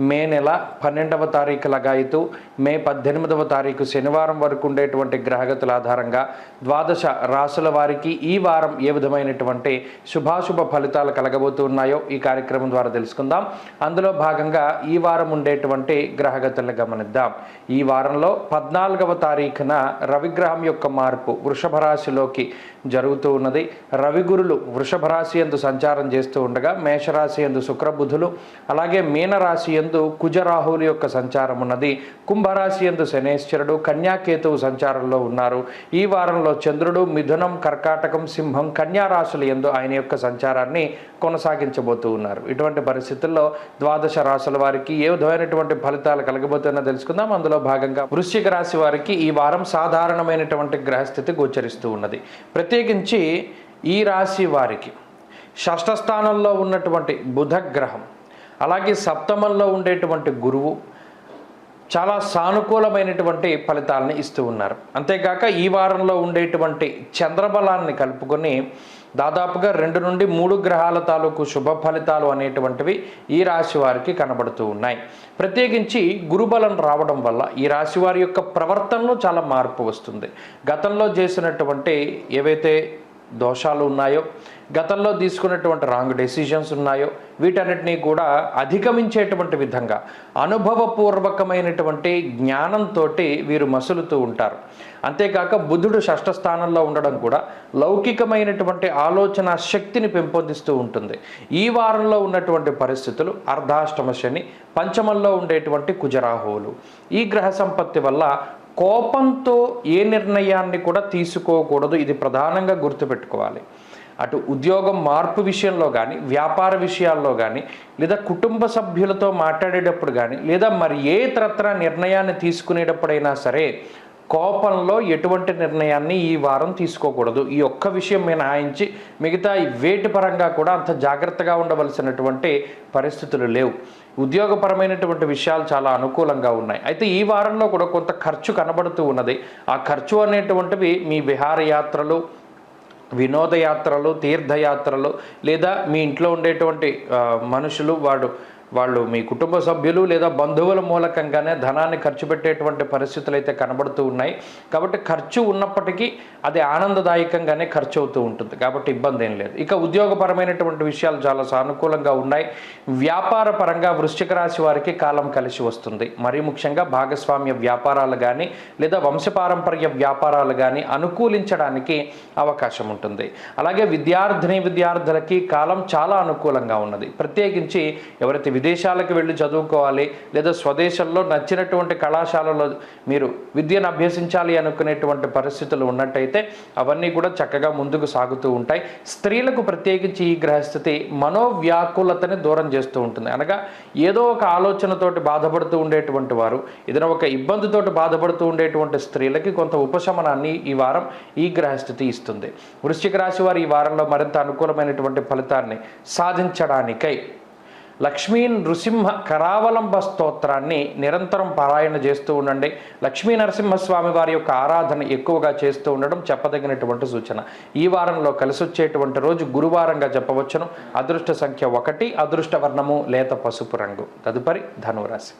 మే నెల పన్నెండవ తారీఖు లగాయితూ మే పద్దెనిమిదవ తారీఖు శనివారం వరకు ఉండేటువంటి గ్రహగతుల ఆధారంగా ద్వాదశ రాసుల వారికి ఈ వారం ఏ విధమైనటువంటి శుభాశుభ ఫలితాలు కలగబోతున్నాయో ఈ కార్యక్రమం ద్వారా తెలుసుకుందాం. అందులో భాగంగా ఈ వారం ఉండేటువంటి గ్రహగతులను గమనిద్దాం. ఈ వారంలో పద్నాలుగవ తారీఖున రవిగ్రహం యొక్క మార్పు వృషభ రాశిలోకి జరుగుతూ ఉన్నది. రవిగురులు వృషభ రాశి ఎందు సంచారం చేస్తూ ఉండగా మేషరాశి ఎందు శుక్రబుధులు అలాగే మీనరాశి ఎందు కుజరాహువులు యొక్క సంచారం ఉన్నది. కుంభరాశి ఎందు శనేశ్వరుడు కన్యాకేతువు సంచారంలో ఉన్నారు. ఈ వారంలో చంద్రుడు మిథునం కర్కాటకం సింహం కన్యారాశుల ఎందు ఆయన యొక్క సంచారాన్ని కొనసాగించబోతూ ఉన్నారు. ఇటువంటి పరిస్థితుల్లో ద్వాదశ రాశుల వారికి ఏ విధమైనటువంటి ఫలితాలు కలగబోతున్నా తెలుసుకుందాం. అందులో భాగంగా వృశ్చిక రాశి వారికి ఈ వారం సాధారణమైనటువంటి గ్రహస్థితి గోచరిస్తూ ఉన్నది. ప్రత్యేకించి ఈ రాశి వారికి షష్ఠస్థానంలో ఉన్నటువంటి బుధ గ్రహం అలాగే సప్తమంలో ఉండేటువంటి గురువు చాలా సానుకూలమైనటువంటి ఫలితాలని ఇస్తూ ఉన్నారు. అంతేకాక ఈ వారంలో ఉండేటువంటి చంద్రబలాన్ని కలుపుకొని దాదాపుగా రెండు నుండి మూడు గ్రహాల తాలూకు శుభ ఫలితాలు అనేటువంటివి ఈ రాశి వారికి కనబడుతూ ఉన్నాయి. ప్రత్యేకించి గురుబలం రావడం వల్ల ఈ రాశి వారి యొక్క ప్రవర్తనలో చాలా మార్పు వస్తుంది. గతంలో చేసినటువంటి ఏవైతే దోషాలు ఉన్నాయో గతంలో తీసుకున్నటువంటి రాంగ్ డెసిషన్స్ ఉన్నాయో వీటన్నిటినీ కూడా అధిగమించేటువంటి విధంగా అనుభవపూర్వకమైనటువంటి జ్ఞానంతో వీరు మసులుతూ ఉంటారు. అంతేకాక బుద్ధుడు షష్ఠ స్థానంలో ఉండడం కూడా లౌకికమైనటువంటి ఆలోచన శక్తిని పెంపొందిస్తూ ఉంటుంది. ఈ వారంలో ఉన్నటువంటి పరిస్థితులు అర్ధాష్టమ శని పంచమంలో ఉండేటువంటి కుజరాహువులు. ఈ గ్రహ సంపత్తి వల్ల కోపంతో ఏ నిర్ణయాన్ని కూడా తీసుకోకూడదు. ఇది ప్రధానంగా గుర్తుపెట్టుకోవాలి. అటు ఉద్యోగం మార్పు విషయంలో కానీ వ్యాపార విషయాల్లో కానీ లేదా కుటుంబ సభ్యులతో మాట్లాడేటప్పుడు కానీ లేదా మరి ఏ ఇతరత్ర నిర్ణయాన్ని తీసుకునేటప్పుడైనా సరే కోపంలో ఎటువంటి నిర్ణయాన్ని ఈ వారం తీసుకోకూడదు. ఈ ఒక్క విషయం మినహాయించి మిగతా ఈ వేటి పరంగా కూడా అంత జాగ్రత్తగా ఉండవలసినటువంటి పరిస్థితులు లేవు. ఉద్యోగపరమైనటువంటి విషయాలు చాలా అనుకూలంగా ఉన్నాయి. అయితే ఈ వారంలో కూడా కొంత ఖర్చు కనబడుతూ ఉన్నది. ఆ ఖర్చు అనేటువంటివి మీ విహారయాత్రలు వినోదయాత్రలు తీర్థయాత్రలు లేదా మీ ఇంట్లో ఉండేటువంటి మనుషులు వాడు వాళ్ళు మీ కుటుంబ సభ్యులు లేదా బంధువుల మూలకంగానే ధనాన్ని ఖర్చు పెట్టేటువంటి పరిస్థితులు అయితే కనబడుతూ ఉన్నాయి. కాబట్టి ఖర్చు ఉన్నప్పటికీ అది ఆనందదాయకంగానే ఖర్చు అవుతూ ఉంటుంది. కాబట్టి ఇబ్బంది ఏం లేదు. ఇక ఉద్యోగపరమైనటువంటి విషయాలు చాలా సానుకూలంగా ఉన్నాయి. వ్యాపార పరంగా వృశ్చిక రాశి వారికి కాలం కలిసి వస్తుంది. మరీ ముఖ్యంగా భాగస్వామ్య వ్యాపారాలు కానీ లేదా వంశపారంపర్య వ్యాపారాలు కానీ అనుకూలించడానికి అవకాశం ఉంటుంది. అలాగే విద్యార్థిని విద్యార్థులకి కాలం చాలా అనుకూలంగా ఉన్నది. ప్రత్యేకించి ఎవరైతే విదేశాలకు వెళ్ళి చదువుకోవాలి లేదా స్వదేశంలో నచ్చినటువంటి కళాశాలలో మీరు విద్యను అభ్యసించాలి అనుకునేటువంటి పరిస్థితులు ఉన్నట్టయితే అవన్నీ కూడా చక్కగా ముందుకు సాగుతూ ఉంటాయి. స్త్రీలకు ప్రత్యేకించి ఈ గ్రహస్థితి మనోవ్యాకులతని దూరం చేస్తూ ఉంటుంది. అనగా ఏదో ఒక ఆలోచనతోటి బాధపడుతూ ఉండేటువంటి వారు ఏదైనా ఒక ఇబ్బందితోటి బాధపడుతూ ఉండేటువంటి స్త్రీలకి కొంత ఉపశమనాన్ని ఈ వారం ఈ గ్రహస్థితి ఇస్తుంది. వృశ్చిక రాశి వారు ఈ వారంలో మరింత అనుకూలమైనటువంటి ఫలితాన్ని సాధించడానికై లక్ష్మీ నృసింహ కరావలంబ స్తోత్రాన్ని నిరంతరం పారాయణ చేస్తూ ఉండండి. లక్ష్మీ నరసింహస్వామి వారి యొక్క ఆరాధన ఎక్కువగా చేస్తూ ఉండడం చెప్పదగినటువంటి సూచన. ఈ వారంలో కలిసి వచ్చేటువంటి రోజు గురువారంగా చెప్పవచ్చును. అదృష్ట సంఖ్య ఒకటి అదృష్ట వర్ణము లేత పసుపు రంగు. తదుపరి ధనురాశి.